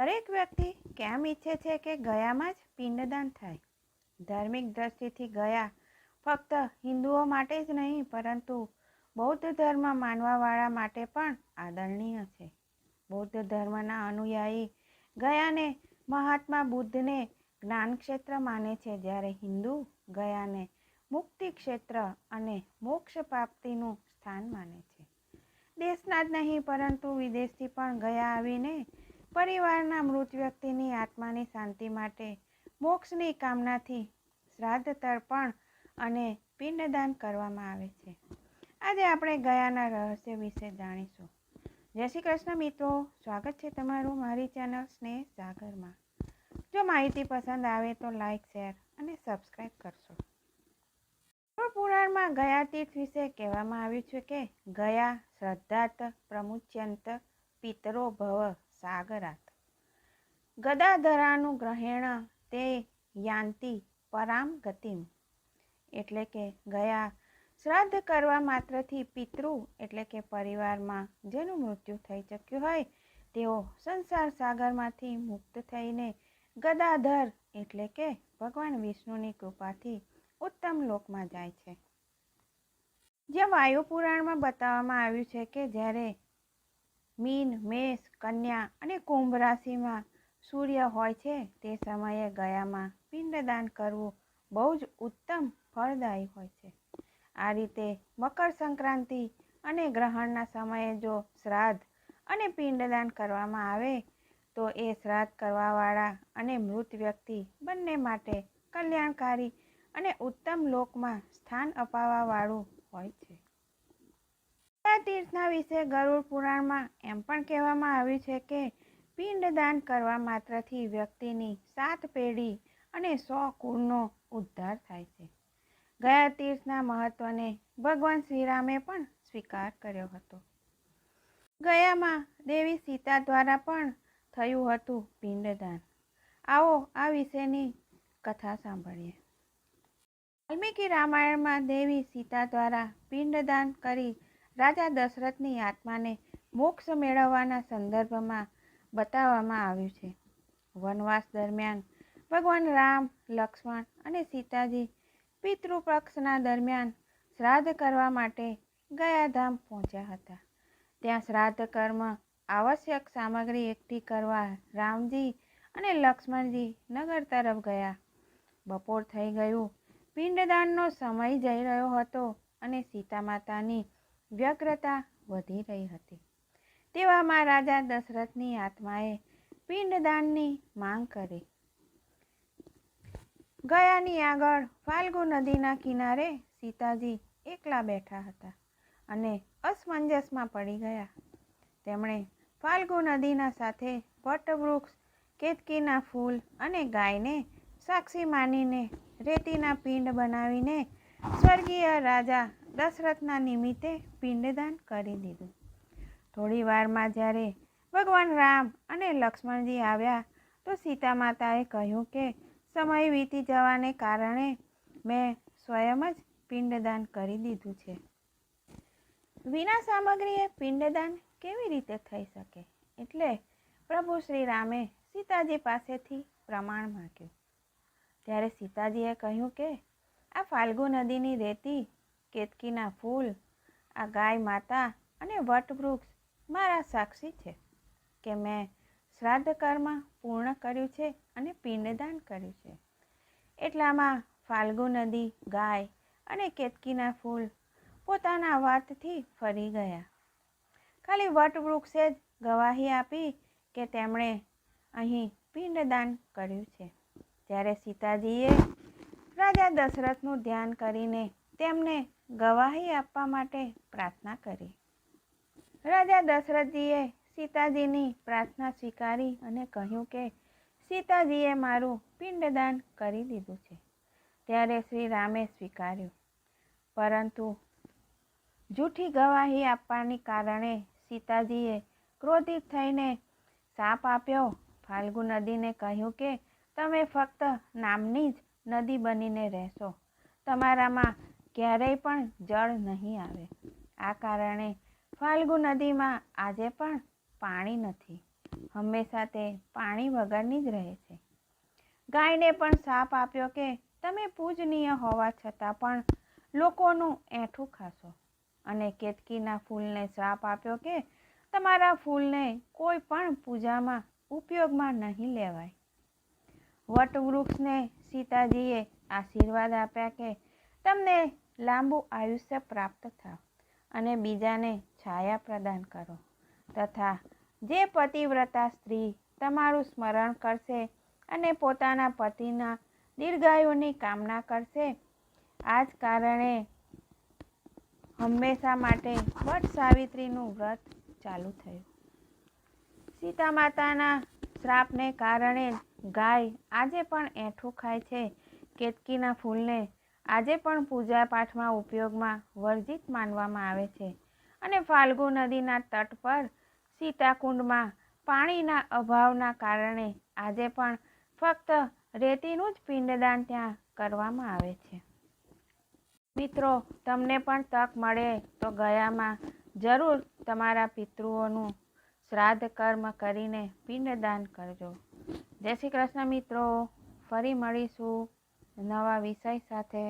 દરેક વ્યક્તિ કેમ ઈચ્છે છે કે ગયામાં જ પિંડદાન થાય? ધાર્મિક દ્રષ્ટિથી ગયા ફક્ત હિન્દુઓ માટે જ નહીં, પરંતુ બૌદ્ધ ધર્મ માનવાવાળા માટે પણ આદરણીય છે. બૌદ્ધ ધર્મના અનુયાયી ગયાને મહાત્મા બુદ્ધને જ્ઞાન ક્ષેત્ર માને છે. જ્યારે હિન્દુ ગયાને મુક્તિ ક્ષેત્ર અને મોક્ષ પ્રાપ્તિનું સ્થાન માને છે. દેશના જ નહીં, પરંતુ વિદેશથી પણ ગયા આવીને પરિવારના મૃત વ્યક્તિની આત્માની શાંતિ માટે મોક્ષની કામનાથી શ્રાદ્ધ તર્પણ અને પિંડદાન કરવામાં આવે છે. આજે આપણે ગયાના રહસ્ય વિશે જાણીશું. જય શ્રી કૃષ્ણ મિત્રો, સ્વાગત છે તમારું મારી ચેનલ સ્નેહ સાગરમાં. જો માહિતી પસંદ આવે તો લાઈક, શેર અને સબસ્ક્રાઈબ કરશો. પુરાણમાં ગયા તીર્થ વિશે કહેવામાં આવ્યું છે કે, ગયા શ્રદ્ધાત પ્રમુચ્યંત પિતરો ભવ સાગરાત. ગદાધરાનું ગ્રહેણ તે યાંતિ પરામ ગતિમ. એટલે કે ગયા શ્રાદ્ધ કરવા માત્રથી પિતૃ એટલે કે પરિવારમાં જેનું મૃત્યુ થઈ ચૂક્યું હોય, તેઓ સંસાર સાગરમાંથી મુક્ત થઈને ગદાધર એટલે કે ભગવાન વિષ્ણુની કૃપાથી ઉત્તમ લોકમાં જાય છે. જે વાયુ પુરાણમાં બતાવવામાં આવ્યું છે કે જ્યારે મીન, મેષ, કન્યા અને કુંભ રાશિમાં સૂર્ય હોય છે, તે સમયે ગયામાં પિંડદાન કરવું બહુ જ ઉત્તમ ફળદાયી હોય છે. આ રીતે મકર સંક્રાંતિ અને ગ્રહણના સમયે જો શ્રાદ્ધ અને પિંડદાન કરવામાં આવે, તો એ શ્રાદ્ધ કરવાવાળા અને મૃત વ્યક્તિ બંને માટે કલ્યાણકારી અને ઉત્તમ લોકમાં સ્થાન અપાવવાવાળું હોય છે. તીર્થના વિશે ગરુડ પુરાણમાં એમ પણ કહેવામાં આવ્યું છે કે પિંડદાન કરવા માત્રથી વ્યક્તિની સાત પેઢી અને સો કુળનો ઉદ્ધાર થાય છે. ગયા તીર્થના મહત્વને ભગવાન શ્રીરામે પણ સ્વીકાર કર્યો હતો. ગયામાં દેવી સીતા દ્વારા પણ થયું હતું પિંડદાન. આવો આ વિશેની કથા સાંભળીએ. વાલ્મીકી રામાયણમાં દેવી સીતા દ્વારા પિંડદાન કરી રાજા દશરથની આત્માને મોક્ષ મેળવવાના સંદર્ભમાં બતાવવામાં આવ્યું છે. વનવાસ દરમિયાન ભગવાન રામ, લક્ષ્મણ અને સીતાજી પિતૃપક્ષના દરમિયાન શ્રાદ્ધ કરવા માટે ગયા ધામ પહોંચ્યા હતા. ત્યાં શ્રાદ્ધ કર્મ, આવશ્યક સામગ્રી એકઠી કરવા રામજી અને લક્ષ્મણજી નગર તરફ ગયા. બપોર થઈ ગયું. પિંડદાનનો સમય જઈ રહ્યો હતો અને સીતા માતાની વ્યગ્રતા વધી રહી હતી. તેવામાં રાજા દશરથની આત્માએ પિંડદાનની માંગ કરી. ગયાની આગળ ફાલ્ગુ નદીના કિનારે સીતાજી એકલા બેઠા હતા અને અસમંજસમાં પડી ગયા. તેમણે ફાલ્ગુ નદીના સાથે વટવૃક્ષ, કેતકીના ફૂલ અને ગાયને સાક્ષી માનીને રેતીના પિંડ બનાવીને સ્વર્ગીય રાજા દશરથના નિમિત્તે પિંડદાન કરી દીધું. થોડી વારમાં જ્યારે ભગવાન રામ અને લક્ષ્મણજી આવ્યા, તો સીતા માતાએ કહ્યું કે સમય વીતી જવાને કારણે મેં સ્વયં જ પિંડદાન કરી દીધું છે. વિના સામગ્રીએ પિંડદાન કેવી રીતે થઈ શકે? એટલે પ્રભુ શ્રી રામે સીતાજી પાસેથી પ્રમાણ માગ્યું. ત્યારે સીતાજીએ કહ્યું કે આ ફાલ્ગુ નદીની રેતી કેતકીના ફૂલ, આ ગાય માતા અને વટવૃક્ષ મારા સાક્ષી છે કે મેં શ્રાદ્ધ કર્મ પૂર્ણ કર્યું છે અને પિંડદાન કર્યું છે. એટલામાં ફાલ્ગુ નદી, ગાય અને કેતકીના ફૂલ પોતાના વાતથી ફરી ગયા. ખાલી વટવૃક્ષે જ ગવાહી આપી કે તેમણે અહીં પિંડદાન કર્યું છે. ત્યારે સીતાજીએ રાજા દશરથનું ધ્યાન કરીને તેમને ગવાહી આપવા માટે પ્રાર્થના કરી. રાજા દશરથજીએ સીતાજીની પ્રાર્થના સ્વીકારી અને કહ્યું કે, સીતાજીએ મારું પિંડદાન કરી દીધું છે. ત્યારે શ્રી રામે સ્વીકાર્યું. પરંતુ જૂઠી ગવાહી આપવાની કારણે સીતાજીએ ક્રોધિત થઈને સાપ આપ્યો. ફાલ્ગુ નદીને કહ્યું કે, તમે ફક્ત નામની જ નદી બનીને રહેશો. તમારામાં ક્યારેય પણ જળ નહીં આવે. આ કારણે ફાલ્ગુ નદીમાં આજે પણ પાણી નથી. હંમેશા તે પાણી વગરની જ રહે છે. ગાયને પણ સાપ આપ્યો કે તમે પૂજનીય હોવા છતાં પણ લોકોનું એઠું ખાશો. અને કેતકીના ફૂલને શ્રાપ આપ્યો કે તમારા ફૂલને કોઈ પણ પૂજામાં ઉપયોગમાં નહીં લેવાય. વટવૃક્ષને સીતાજીએ આશીર્વાદ આપ્યા કે તમને લાંબુ આયુષ્ય પ્રાપ્ત થાવ અને બીજાને છાયા પ્રદાન કરો. તથા જે પતિવ્રતા સ્ત્રી તમારું સ્મરણ કરશે અને પોતાના પતિના દીર્ઘાયુની કામના કરશે આ જ કારણે હંમેશા માટે વટ સાવિત્રીનું વ્રત ચાલુ થયું. સીતા માતાના શ્રાપને કારણે ગાય આજે પણ એઠું ખાય છે. કેતકીના ફૂલને આજે પણ પૂજા પાઠમાં ઉપયોગમાં વર્જિત માનવામાં આવે છે અને ફાલ્ગુ નદીના તટ પર સીતાકુંડમાં પાણીના અભાવના કારણે આજે પણ ફક્ત રેતીનું જ પિંડદાન ત્યાં કરવામાં આવે છે. મિત્રો, તમને પણ તક મળે તો ગયામાં જરૂર તમારા પિતૃઓનું શ્રાદ્ધ કર્મ કરીને પિંડદાન કરજો. જય શ્રી કૃષ્ણ મિત્રો, ફરી મળીશું. નવા વિષય સાથે